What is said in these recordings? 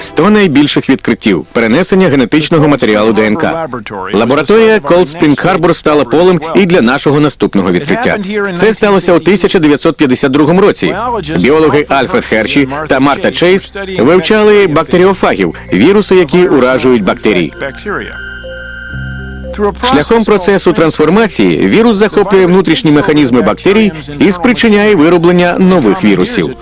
100 найбільших відкриттів перенесення генетичного матеріалу ДНК. Лабораторія Cold Spring Harbor стала полем і для нашого наступного відкриття. Це сталося у 1952 році. Біологи Альфред Херші та Марта Чейз вивчали бактеріофагів, віруси, які уражують бактерії. Шляхом процесу трансформації вірус захоплює внутрішні механізми бактерій і спричиняє вироблення нових вірусів.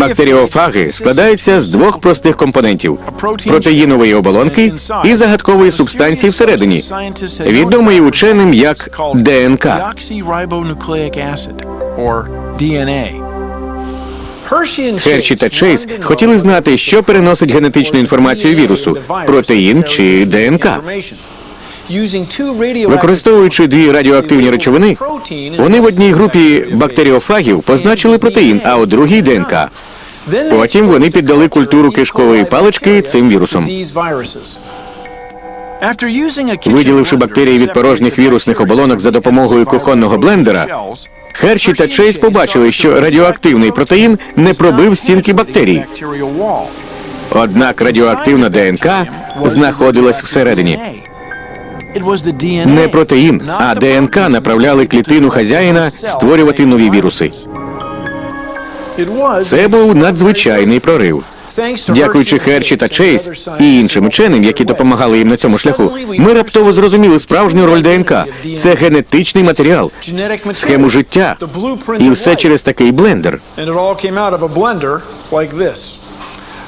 Бактеріофаги складаються з двох простих компонентів: протеїнової оболонки і загадкової субстанції всередині, відомої ученим як ДНК. Херші та Чейз хотіли знати, що переносить генетичну інформацію вірусу протеїн чи ДНК. Використовуючи дві радіоактивні речовини, вони в одній групі бактеріофагів позначили протеїн, а у другій ДНК. Потім вони піддали культуру кишкової палички цим вірусом. Виділивши бактерії від порожніх вірусних оболонок за допомогою кухонного блендера, Херші та Чейз побачили, що радіоактивний протеїн не пробив стінки бактерій. Однак радіоактивна ДНК знаходилась всередині. Не протеїн, а ДНК направляли клітину хазяїна створювати нові віруси. Це був надзвичайний прорив. Дякуючи Херші та Чейз і іншим ученим, які допомагали їм на цьому шляху, ми раптово зрозуміли справжню роль ДНК. Це генетичний матеріал, схему життя, і все через такий блендер.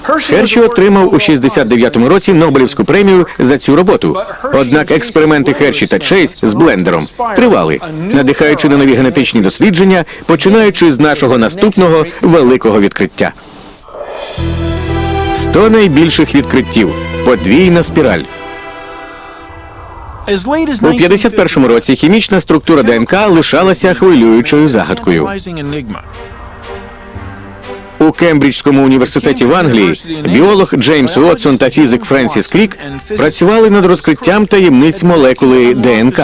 Херші отримав у 69-му році Нобелівську премію за цю роботу. Однак експерименти Херші та Чейз з блендером тривали, надихаючи на нові генетичні дослідження, починаючи з нашого наступного великого відкриття. 100 найбільших відкриттів. Подвійна спіраль. У 51-му році хімічна структура ДНК лишалася хвилюючою загадкою. Кембриджському університеті в Англії біолог Джеймс Уотсон та фізик Френсіс Крік працювали над розкриттям таємниць молекули ДНК.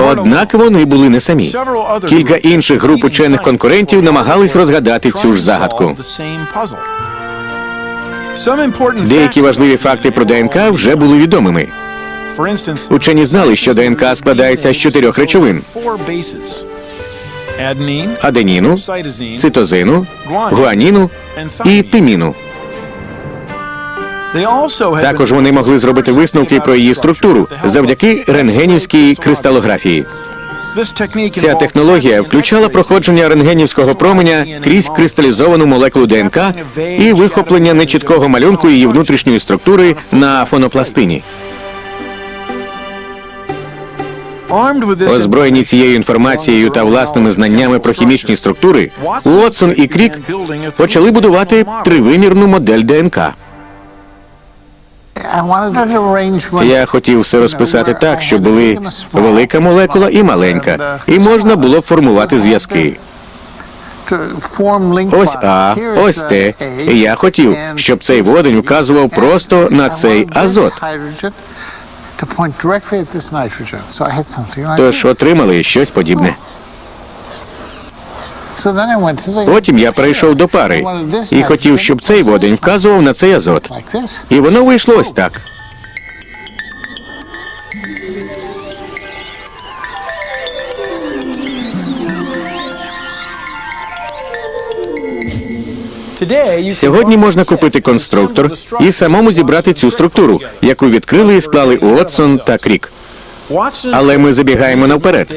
Однак вони були не самі. Кілька інших груп учених конкурентів намагались розгадати цю ж загадку. Деякі важливі факти про ДНК вже були відомими. Учені знали, що ДНК складається з чотирьох речовин: аденіну, цитозину, гуаніну і тиміну. Також вони могли зробити висновки про її структуру завдяки рентгенівській кристалографії. Ця технологія включала проходження рентгенівського променя крізь кристалізовану молекулу ДНК і вихоплення нечіткого малюнку її внутрішньої структури на фонопластині. Озброєні цією інформацією та власними знаннями про хімічні структури, Уотсон і Крік почали будувати тривимірну модель ДНК. Я хотів все розписати так, щоб були велика молекула і маленька, і можна було б формувати зв'язки. Ось А, ось Т. І я хотів, щоб цей водень вказував просто на цей азот. Тож отримали щось подібне. Потім я перейшов до пари і хотів, щоб цей водень вказував на цей азот. І воно вийшло ось так. Сьогодні можна купити конструктор і самому зібрати цю структуру, яку відкрили і склали Уотсон та Крік. Але ми забігаємо наперед.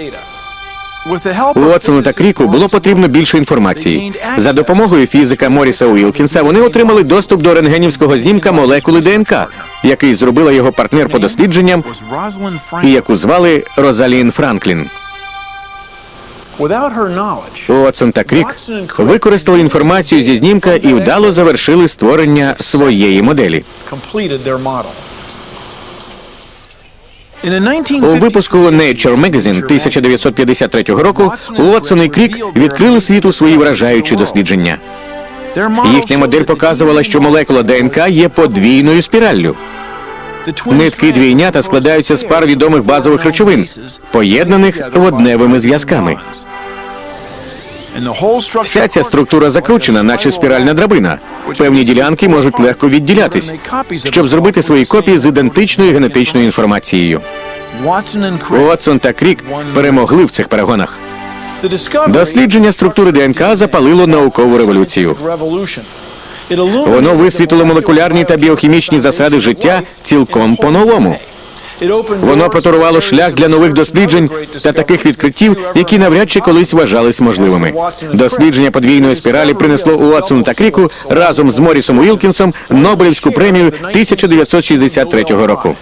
Уотсону та Кріку було потрібно більше інформації. За допомогою фізика Моріса Уілкінса вони отримали доступ до рентгенівського знімка молекули ДНК, який зробила його партнер по дослідженням і яку звали Розалін Франклін. Уотсон та Крік використали інформацію зі знімка і вдало завершили створення своєї моделі. У випуску Nature Magazine 1953 року Уотсон і Крік відкрили світу свої вражаючі дослідження. Їхня модель показувала, що молекула ДНК є подвійною спіраллю. Нитки двійнята складаються з пар відомих базових речовин, поєднаних водневими зв'язками. Вся ця структура закручена, наче спіральна драбина. Певні ділянки можуть легко відділятись, щоб зробити свої копії з ідентичною генетичною інформацією. Уотсон та Крік перемогли в цих перегонах. Дослідження структури ДНК запалило наукову революцію. Воно висвітлило молекулярні та біохімічні засади життя цілком по-новому. Воно проторувало шлях для нових досліджень та таких відкриттів, які навряд чи колись вважались можливими. Дослідження подвійної спіралі принесло Уотсону та Кріку разом з Морісом Уілкінсом Нобелівську премію 1963 року.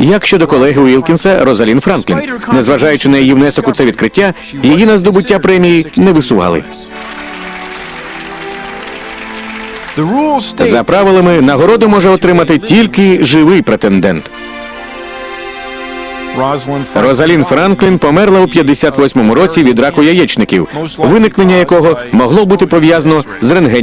Як щодо колеги Уілкінса Розалін Франклін, незважаючи на її внесок у це відкриття, її на здобуття премії не висували. За правилами нагороду може отримати тільки живий претендент. Розалін Франклін померла у 58-му році від раку яєчників, виникнення якого могло бути пов'язано з рентгені.